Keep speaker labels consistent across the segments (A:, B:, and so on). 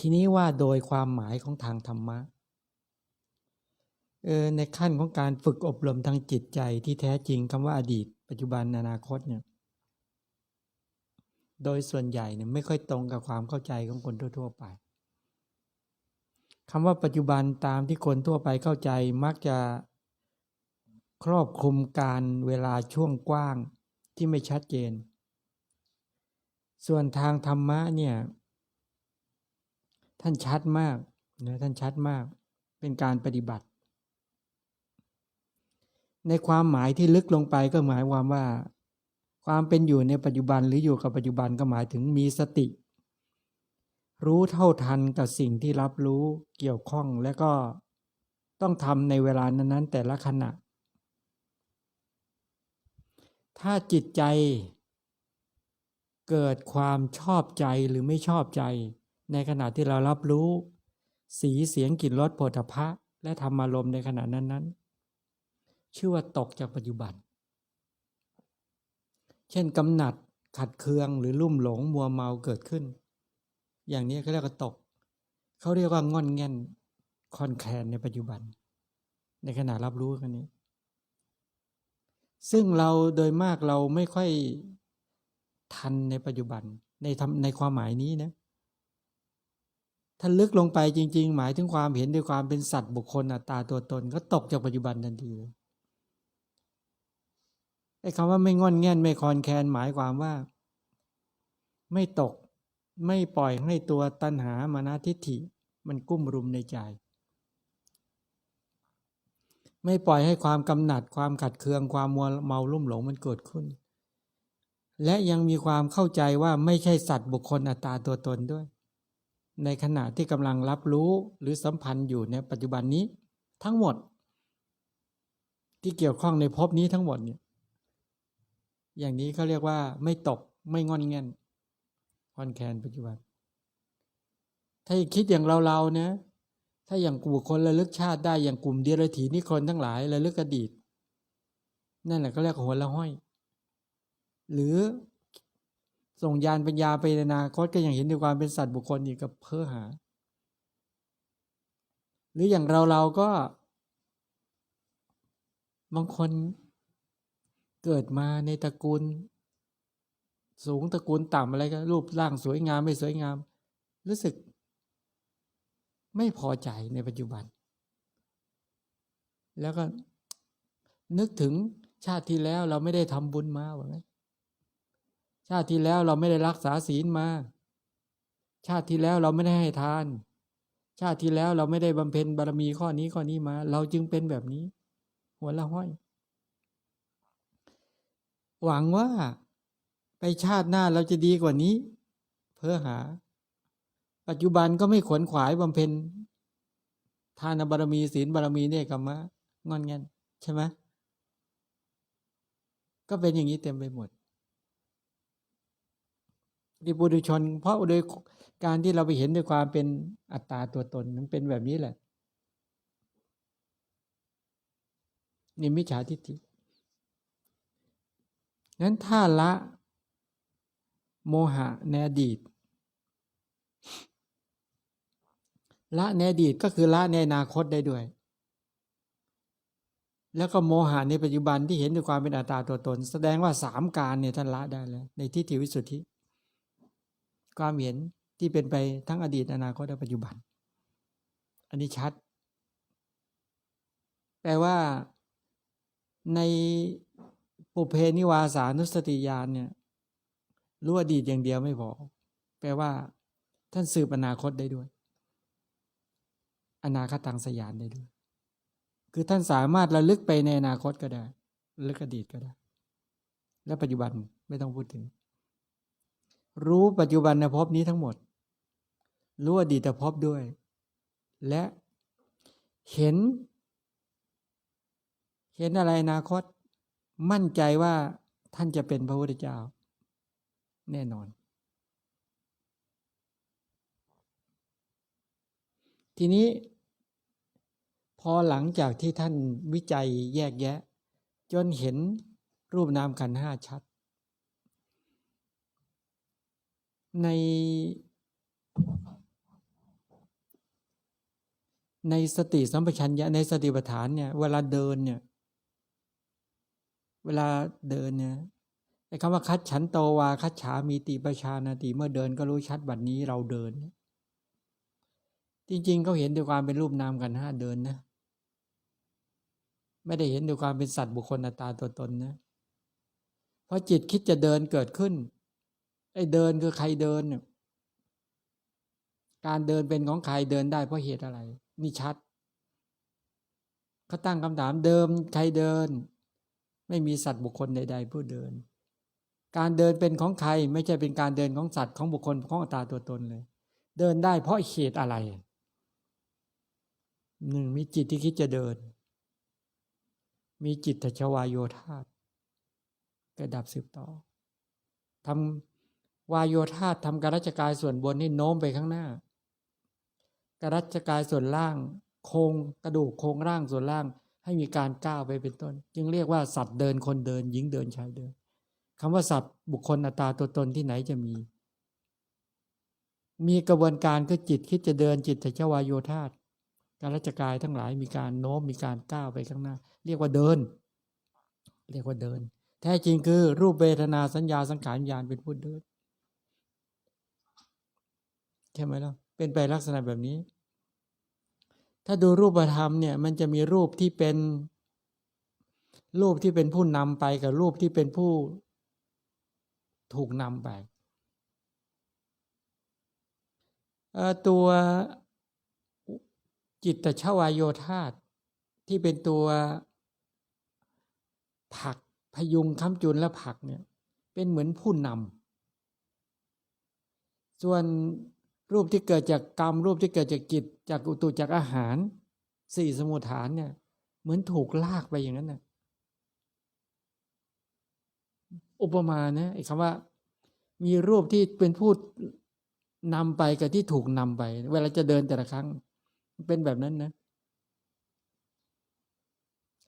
A: ทีนี้ว่าโดยความหมายของทางธรรมะเออในขั้นของการฝึกอบรมทางจิตใจที่แท้จริงคำว่าอดีต ปัจจุบันอนาคตเนี่ยโดยส่วนใหญ่เนี่ยไม่ค่อยตรงกับความเข้าใจของคนทั่ว ๆ ไปคำว่าปัจจุบันตามที่คนทั่วไปเข้าใจมักจะครอบคลุมการเวลาช่วงกว้างที่ไม่ชัดเจน ส่วนทางธรรมะเนี่ย ท่านชัดมากนะท่านชัดมาก เป็นการปฏิบัติ ในความหมายที่ลึกลงไปก็หมายความว่า ความเป็นอยู่ในปัจจุบันหรืออยู่กับปัจจุบันก็หมายถึงมีสติ รู้เท่าทันกับสิ่งที่รับรู้เกี่ยวข้องและก็ต้องทำในเวลานั้นๆ แต่ละขณะ ถ้าจิตใจเกิดความชอบใจหรือไม่ชอบใจ ในขณะที่เรารับรู้ สีเสียงกลิ่นรสโผฏฐะและธรรมารมณ์ในขณะนั้นๆชื่อว่าตกจากปัจจุบัน เช่นกำหนัดขัดเคืองหรือลุ่มหลงมัวเมาเกิดขึ้น อย่างนี้เขาเรียกว่าตก เขาเรียกว่างอนแง่นคอนแคลนในปัจจุบัน ในขณะรับรู้กันนี้ ซึ่งเราโดยมากเราไม่ค่อยทันในปัจจุบันในทำในความหมายนี้นะ ถ้าลึกลงไปจริง ๆ หมายถึงความเห็นด้วยความเป็นสัตว์บุคคลอัตตาตัวตนก็ตกจากปัจจุบันทันทีเลยไอ้คำว่าไม่งอนแง่นไม่คอนแคนหมายความว่า ไม่ตกไม่ปล่อยให้ตัวตัณหามานาทิฏฐิ มันกุ้มรุมในใจ ไม่ปล่อยให้ความกำหนัดความขัดเคืองความมัวเมาลุ่มหลงมันเกิดขึ้น และยังมีความเข้าใจว่าไม่ใช่สัตว์บุคคลอัตตาตัวตนด้วย ในขณะที่กำลังรับรู้หรือสัมพันธ์อยู่ในปัจจุบันนี้ทั้งหมด ที่เกี่ยวข้องในภพนี้ทั้งหมดเนี่ยอย่างนี้เขาเรียกว่าไม่ตกไม่งอนแงนคอนแคนปัจจุบัน ถ้าคิดอย่างเราๆนะถ้าอย่างบุคคลระลึกชาติได้อย่างกลุ่มเดียรถีนิคนทั้งหลายระลึกอดีต นั่นแหละก็เรียกหัวละห้อย หรือ ส่งยานปัญญาไปในอนาคตก็ยังเห็นในความเป็นสัตว์บุคคลอีกกับเพ้อหา หรืออย่างเราเราก็ บางคนเกิดมาในตระกูล สูงตระกูลต่ำอะไรก็รูปร่างสวยงามไม่สวยงาม รู้สึก ไม่พอใจในปัจจุบัน แล้วก็นึกถึงชาติที่แล้วเราไม่ได้ทำบุญมาว่าไง ชาติที่แล้วเราไม่ได้รักษาศีลมา ชาติที่แล้วเราไม่ได้ให้ทาน ชาติที่แล้วเราไม่ได้บำเพ็ญบารมีข้อนี้ข้อนี้มา เราจึงเป็นแบบนี้ หัวละห้อย หวังว่าไปชาติหน้าเราจะดีกว่านี้ เพื่อหา ปัจจุบันก็ไม่ขวนขวายบำเพ็ญทานบารมีศีลบารมีเนี่ยกรรมะงอนเงันใช่ไหมก็เป็นอย่างนี้เต็มไปหมด ดิบุตุชน เพราะโดยการที่เราไปเห็นด้วยความเป็นอัตตาตัวตนมันเป็นแบบนี้แหละนี่มิจฉาทิฏฐินั้นถ้าละโมหะในอดีต ละในอดีตก็คือละในอนาคตได้ด้วย แล้วก็โมหะในปัจจุบันที่เห็นด้วยความเป็นอัตตาตัวตน แสดงว่าสามการเนี่ยท่านละได้แล้วในทิฏฐิวิสุทธิ ความเห็นที่เป็นไปทั้งอดีตอนาคตและปัจจุบัน อันนี้ชัด แปลว่าในปุเพนิวาสานุสติญาณเนี่ยรู้อดีตอย่างเดียวไม่พอ แปลว่าท่านสืบอนาคตได้ด้วย อนาคตังสยานได้ด้วย คือท่านสามารถระลึกไปในอนาคตก็ได้ระลึกอดีตก็ได้ และปัจจุบันไม่ต้องพูดถึง รู้ปัจจุบันในภพนี้ทั้งหมด รู้อดีตภพด้วย และเห็น เห็นอะไรอนาคต มั่นใจว่าท่านจะเป็นพระพุทธเจ้า แน่นอน ทีนี้ พอหลังจากที่ท่านวิจัยแยกแยะ จนเห็นรูปนามขันห้าชัด ใน ในสติสัมปชัญญะในสติปัฏฐานเนี่ยเวลาเดินเนี่ยเวลาเดินเนี่ยไอ้คำว่าคัดฉันโตวาคัดฉามีติประชานาติเมื่อเดินก็รู้ชัดบัดนี้เราเดิน จริงๆเขาเห็นด้วยความเป็นรูปนามกันห้าเดินนะ ไม่ได้เห็นด้วยความเป็นสัตว์บุคคลอัตตาตัวตนนะเพราะจิตคิดจะเดินเกิดขึ้น ไอ้เดินคือใครเดินเนี่ยการเดินเป็นของใครเดินได้เพราะเหตุอะไร นี่ชัดเขาตั้งคำถามเดิมใครเดิน ไม่มีสัตว์บุคคลใดๆผู้เดิน การเดินเป็นของใครไม่ใช่เป็นการเดินของสัตว์ของบุคคลของอัตตาตัวตนเลย เดินได้เพราะเหตุอะไรหนึ่งมีจิตที่คิดจะเดิน มีจิตตชวายโยธากระดับสืบต่อทำ วายโยธาทำการรัชกายส่วนบนนี่โน้มไปข้างหน้า การรัชกายส่วนล่าง โครงกระดูกโครงร่างส่วนล่าง ให้มีการก้าวไปเป็นต้น จึงเรียกว่าสัตว์เดินคนเดินหญิงเดินชายเดินคำว่าสัตว์บุคคลอัตตาตัวตนที่ไหนจะมี มีกระบวนการคือจิตคิดจะเดินจิตจะวายโยธาการรัชกายทั้งหลายมีการโน้มมีการก้าวไปข้างหน้า เรียกว่าเดิน เรียกว่าเดิน แท้จริงคือรูปเวทนาสัญญาสังขารญาณเป็นผู้เดิน ใช่ไหมล่ะเป็นไปลักษณะแบบนี้ ถ้าดูรูปธรรมเนี่ย มันจะมีรูปที่เป็น รูปที่เป็นผู้นำไปกับรูปที่เป็นผู้ถูกนำไปตัวจิตตชวายโยธาตที่เป็นตัวผักพยุงค้ำจุนและผักเนี่ย เป็นเหมือนผู้นำส่วน รูปที่เกิดจากกรรม รูปที่เกิดจากจิต จากอุตุจากอาหารสี่สมุทฐานเนี่ยเหมือนถูกลากไปอย่างนั้นนะอุปมานะไอ้คำว่า มีรูปที่เป็นผู้นำไปกับที่ถูกนำไป เวลาจะเดินแต่ละครั้ง เป็นแบบนั้นนะ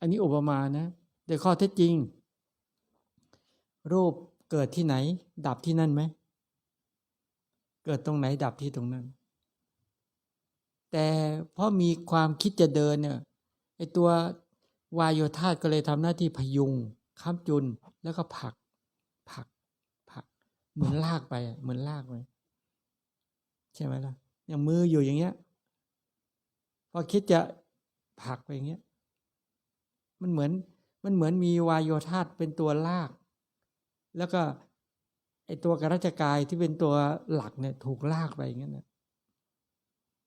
A: อันนี้อุปมานะแต่ข้อเท็จจริง รูปเกิดที่ไหน ดับที่นั่นไหม เกิดตรงไหนดับที่ตรงนั้น แต่เพราะมีความคิดจะเดินเนี่ยไอตัววายโยธาก็เลยทำหน้าที่พยุงค้ำจุนแล้วก็ผัก ผัก ผัก เหมือนลากไปเหมือนลากไปใช่ไหมล่ะอย่างมืออยู่อย่างเงี้ย พอคิดจะผลักไปอย่างเงี้ย มันเหมือนมันเหมือนมีวายโยธาตเป็นตัวลาก แล้วก็ ไอ้ตัวกรัชกายที่เป็นตัวหลักเนี่ยถูกลากไปอย่างเงี้ยนะ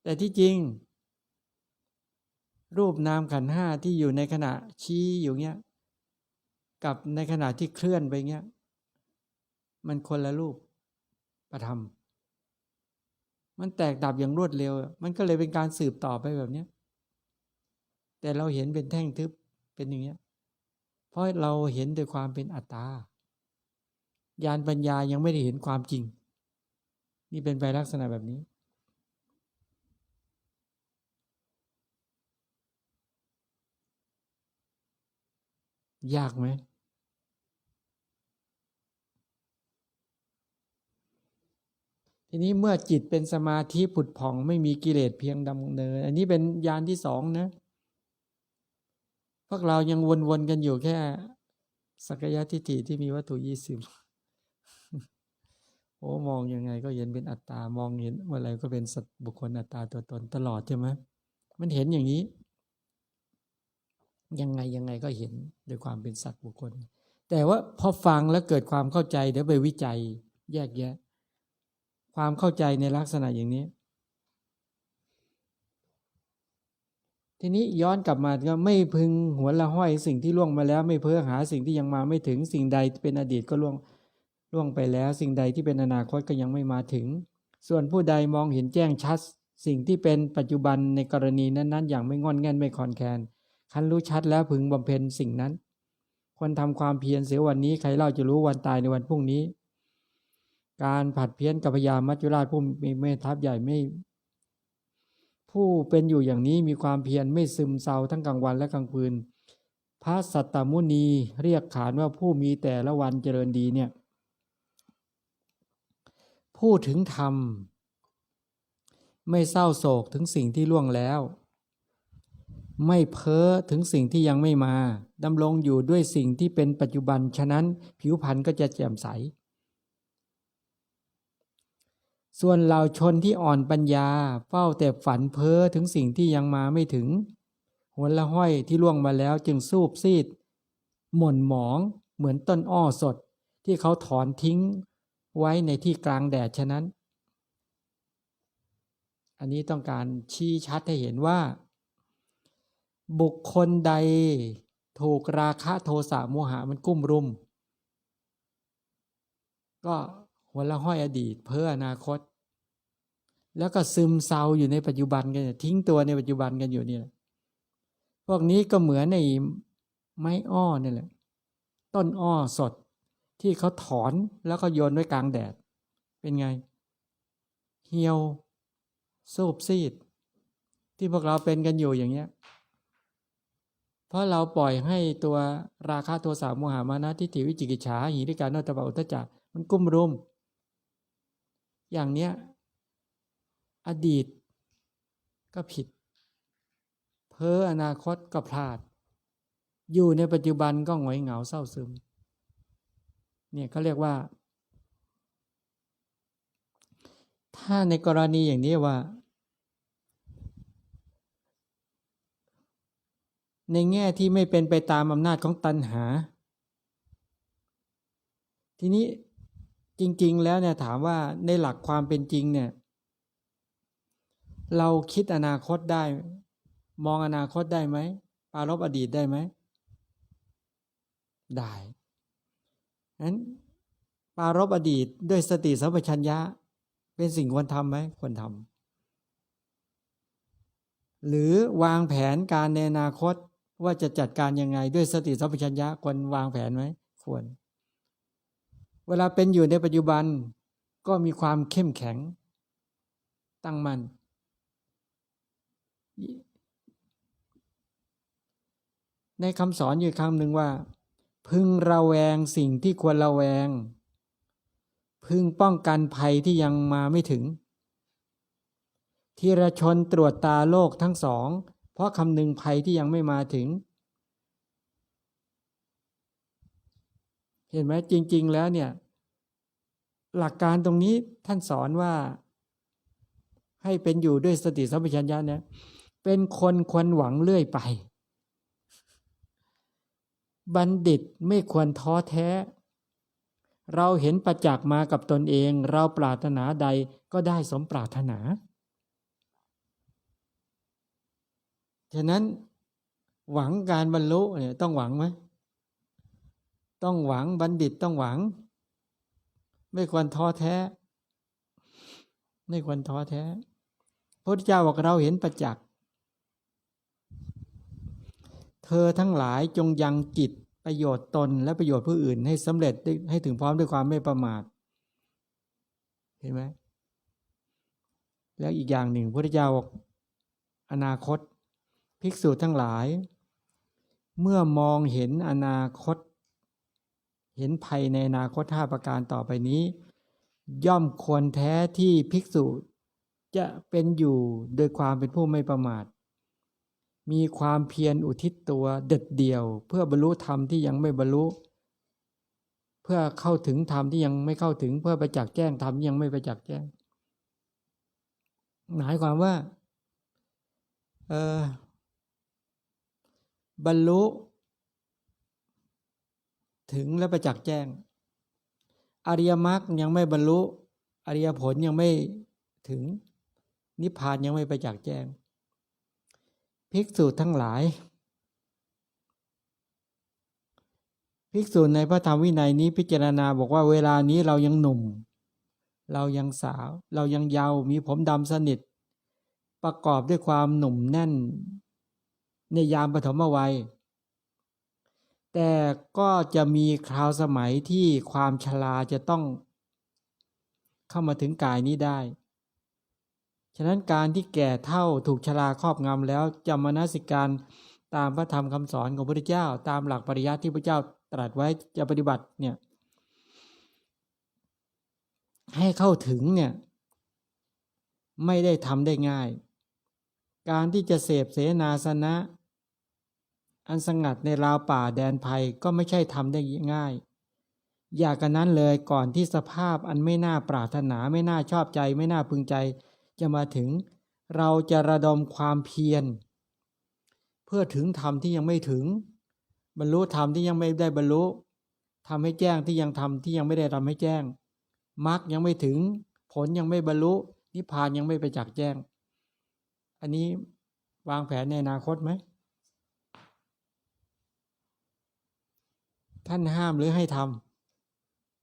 A: แต่ที่จริง รูปนามขันห้าที่อยู่ในขณะชี้อยู่เงี้ยกับในขณะที่เคลื่อนไปเงี้ย มันคนละรูปประธรรม มันแตกดับอย่างรวดเร็ว มันก็เลยเป็นการสืบต่อไปแบบนี้แต่เราเห็นเป็นแท่งทึบเป็นอย่างเงี้ยเพราะเราเห็นโดยความเป็นอัตตา ญาณปัญญายังไม่ได้เห็นความจริง นี่เป็นไปลักษณะแบบนี้ ยากไหมทีนี้เมื่อจิตเป็นสมาธิผุดผ่องไม่มีกิเลสเพียงดำเนิน อันนี้เป็นยานที่สองนะ พวกเรายังวนๆกันอยู่แค่ สักยะทิฏฐิที่มีวัตถุยี่สิบ โอ้มองยังไงก็เห็นเป็นอัตตามองเห็นเมื่อไรก็เป็นสัตบุคคลอัตตาตัวตนตลอดใช่ไหมมันเห็นอย่างนี้ ยังไงยังไงก็เห็นโดยความเป็นสัตว์บุคคล แต่ว่าพอฟังแล้วเกิดความเข้าใจเดี๋ยวไปวิจัยแยกแยะ ความเข้าใจในลักษณะอย่างนี้ ทีนี้ย้อนกลับมาก็ไม่พึงหัวละห้อยสิ่งที่ล่วงมาแล้ว ไม่เพ้อหาสิ่งที่ยังมาไม่ถึงสิ่งใดเป็นอดีตก็ล่วง ล่วงไปแล้วสิ่งใดที่เป็นอนาคตก็ยังไม่มาถึง ส่วนผู้ใดมองเห็นแจ้งชัด สิ่งที่เป็นปัจจุบันในกรณีนั้นๆ อย่างไม่งอนแง่นไม่คอนแคนคันรู้ชัดแล้วพึงบำเพ็ญสิ่งนั้นควรทำความเพียรเสียวันนี้ใครเล่าจะรู้วันตายในวันพรุ่งนี้ การผัดเพี้ยนกับพญามัจจุราชผู้มีเมตทัพใหญ่ไม่ ผู้เป็นอยู่อย่างนี้มีความเพียรไม่ซึมเศร้าทั้งกลางวันและกลางคืน พระสัตตมุนีเรียกขานว่าผู้มีแต่ละวันเจริญดีเนี่ย พูดถึงธรรม ไม่เศร้าโศกถึงสิ่งที่ล่วงแล้ว ไม่เพ้อถึงสิ่งที่ยังไม่มาดำรงอยู่ด้วยสิ่งที่เป็นปัจจุบัน ฉะนั้นผิวพรรณก็จะแจ่มใส ส่วนเราชนที่อ่อนปัญญา เฝ้าแต่ฝันเพ้อถึงสิ่งที่ยังมาไม่ถึงหัวละห้อยที่ล่วงมาแล้วจึงสูบซีด หม่นหมองเหมือนต้นอ้อสดที่เขาถอนทิ้ง ไว้ในที่กลางแดดฉะนั้น อันนี้ต้องการชี้ชัดให้เห็นว่า บุคคลใดถูกราคะโทสะโมหะมันกุ้มรุม ก็หัวละห้อยอดีตเพื่ออนาคต แล้วก็ซึมเศร้าอยู่ในปัจจุบันกันทิ้งตัวในปัจจุบันกันอยู่นี่แหละพวกนี้ก็เหมือนในไม้อ้อนี่แหละ ต้นอ้อสด ที่เขาถอนแล้วก็โยนไว้กลางแดด เป็นไง เหี่ยวสูบซีด ที่พวกเราเป็นกันอยู่อย่างเงี้ย เพราะเราปล่อยให้ตัวราคาโทสะโมหามานะทิฏฐิวิจิกิจฉาหิริการนตปะอุทจจะมันกุ้มรุม อย่างเนี้ย อดีตก็ผิด เพ้ออนาคตก็พลาด อยู่ในปัจจุบันก็หงอยเหงาเศร้าซึม เนี่ยเขาเรียกว่า ถ้าในกรณีอย่างนี้ว่า ในแง่ที่ไม่เป็นไปตามอำนาจของตัณหา ทีนี้จริง ๆ แล้วเนี่ยถามว่าในหลักความเป็นจริงเนี่ย เราคิดอนาคตได้ มองอนาคตได้ไหมปารบอดีตได้ไหมได้ นั้นปารบอดีตด้วยสติสัมปชัญญะ เป็นสิ่งควรทำไหมควรทำหรือวางแผนการในอนาคตว่าจะจัดการยังไง ด้วยสติสัมปชัญญะควรวางแผนไหมควร เวลาเป็นอยู่ในปัจจุบันก็มีความเข้มแข็ง ตั้งมั่นในคำสอนอยู่คำหนึ่งว่า พึงระแวงสิ่งที่ควรระแวง พึงป้องกันภัยที่ยังมาไม่ถึง ทีระชนตรวจตาโลกทั้งสอง เพราะคำนึงภัยที่ยังไม่มาถึง เห็นไหมจริง ๆ แล้วเนี่ย หลักการตรงนี้ท่านสอนว่า ให้เป็นอยู่ด้วยสติสัมปชัญญะเนี่ยเป็นคนควรหวังเรื่อยไป บัณฑิตไม่ควรท้อแท้ เราเห็นประจักษ์มากับตนเอง เราปรารถนาใดก็ได้สมปรารถนา ฉะนั้นหวังการบรรลุเนี่ยต้องหวังไหมต้องหวังบัณฑิตต้องหวัง ไม่ควรท้อแท้ ไม่ควรท้อแท้พระพุทธเจ้าบอกเราเห็นประจักษ์ เธอทั้งหลายจงยังกิจประโยชน์ตนและประโยชน์ผู้อื่นให้สำเร็จให้ถึงพร้อมด้วยความไม่ประมาท เห็นไหมแล้วอีกอย่างหนึ่งพระพุทธเจ้าบอกอนาคต ภิกษุทั้งหลาย เมื่อมองเห็นอนาคต เห็นภัยในอนาคตห้าประการต่อไปนี้ ย่อมควรแท้ที่ภิกษุจะเป็นอยู่โดยความเป็นผู้ไม่ประมาท มีความเพียรอุทิศตัวเด็ดเดี่ยว เพื่อบรรลุธรรมที่ยังไม่บรรลุ เพื่อเข้าถึงธรรมที่ยังไม่เข้าถึง เพื่อไปจักแจ้งธรรมยังไม่ไปจักแจ้ง หมายความว่าเออบรรลุ ถึงและประจักษ์แจ้ง อริยมรรคยังไม่บรรลุ อริยผลยังไม่ถึง นิพพานยังไม่ประจักษ์แจ้ง ภิกษุทั้งหลาย ภิกษุในพระธรรมวินัยนี้พิจารณาบอกว่าเวลานี้เรายังหนุ่ม เรายังสาว เรายังเยาว์มีผมดำสนิท ประกอบด้วยความหนุ่มแน่น ในยามปฐมวัย แต่ก็จะมีคราวสมัยที่ความชราจะต้องเข้ามาถึงกายนี้ได้ ฉะนั้นการที่แก่เท่าถูกชราครอบงำแล้วจำมนสิการตามพระธรรมคำสอนของพระพุทธเจ้า ตามหลักปริยัติที่พระเจ้าตรัสไว้จะปฏิบัติเนี่ยให้เข้าถึงเนี่ยไม่ได้ทำได้ง่าย การที่จะเสพเสนาสนะ อันสงัดในราวป่าแดนภัยก็ไม่ใช่ทำได้ง่าย อย่ากันนั้นเลยก่อนที่สภาพอันไม่น่าปรารถนาไม่น่าชอบใจ ไม่น่าพึงใจ จะมาถึงเราจะระดมความเพียร เพื่อถึงธรรมที่ยังไม่ถึง บรรลุธรรมที่ยังไม่ได้บรรลุทำให้แจ้งที่ยังทำที่ยังไม่ได้ทำให้แจ้งมรรคยังไม่ถึง ผลยังไม่บรรลุนิพพานยังไม่ไปจักแจ้ง อันนี้วางแผนในอนาคตไหมท่านห้ามหรือให้ท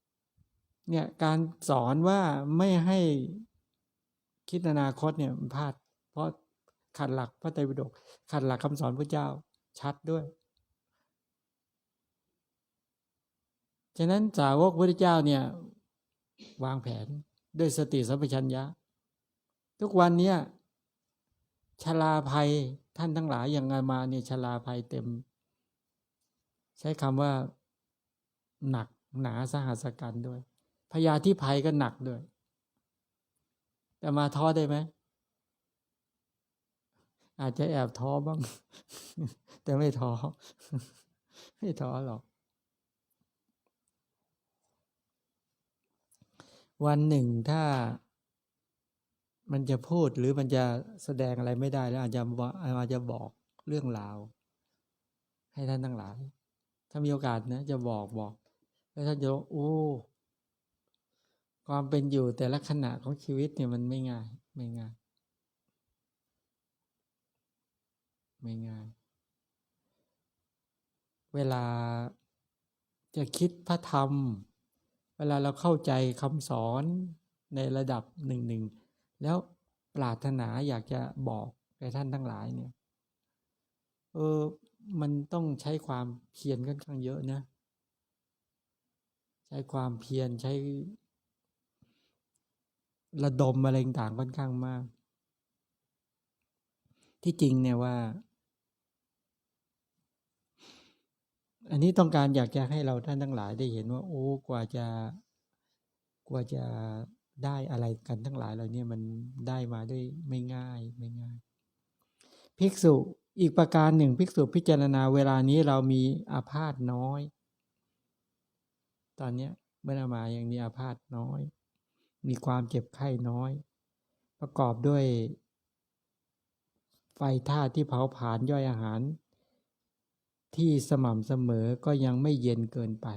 A: ำเนี่ยการสอนว่าไม่ให้ คิดอนาคตเนี่ยมันพลาด เพราะขัดหลักพระไตรปิฎกขัดหลักคำสอนพระเจ้าชัดด้วย ฉะนั้นสาวกพระเจ้าเนี่ย วางแผนด้วยสติสัมปชัญญะ ทุกวันเนี้ยชลาภัยท่านทั้งหลายอย่างอามาเนี่ยชลาภัยเต็ม ใช้คำว่าหนักหนาสหัสกันด้วยพยาธิภัยก็หนักด้วย แต่มาท้อได้ไหม อาจจะแอบท้อบ้าง แต่ไม่ท้อ ไม่ท้อหรอก วันหนึ่งถ้ามันจะพูดหรือมันจะแสดงอะไรไม่ได้แล้วอาจจะอาจจะบอกเรื่องราว ให้ท่านทั้งหลาย ถ้ามีโอกาสนะ จะบอกบอก แล้วท่านจะโอ้ ความเป็นอยู่แต่ละขณะของชีวิตเนี่ยมันไม่ง่าย ไม่ง่าย ไม่ง่าย เวลาจะคิดพระธรรม เวลาเราเข้าใจคำสอนในระดับหนึ่งหนึ่งแล้วปรารถนาอยากจะบอกแก่ท่านทั้งหลายเนี่ย เออ มันต้องใช้ความเพียรค่อนข้างเยอะนะ ใช้ความเพียรใช้ ระดมอะไรต่างค่อนข้างมาก ที่จริงเนี่ยว่า อันนี้ต้องการอยากจะให้เราท่านทั้งหลายได้เห็นว่า โอ้กว่าจะกว่าจะได้อะไรกันทั้งหลายเราเนี่ยมันได้มาด้วยไม่ง่ายไม่ง่าย ภิกษุอีกประการหนึ่ง ภิกษุพิจารณาเวลานี้เรามีอาพาธน้อย ตอนเนี้ยเมื่อมายังมีอาพาธน้อย มีความเจ็บไข้น้อย ประกอบด้วย ไฟธาตุที่เผาผลาญย่อยอาหาร ที่สม่ำเสมอก็ยังไม่เย็นเกินไป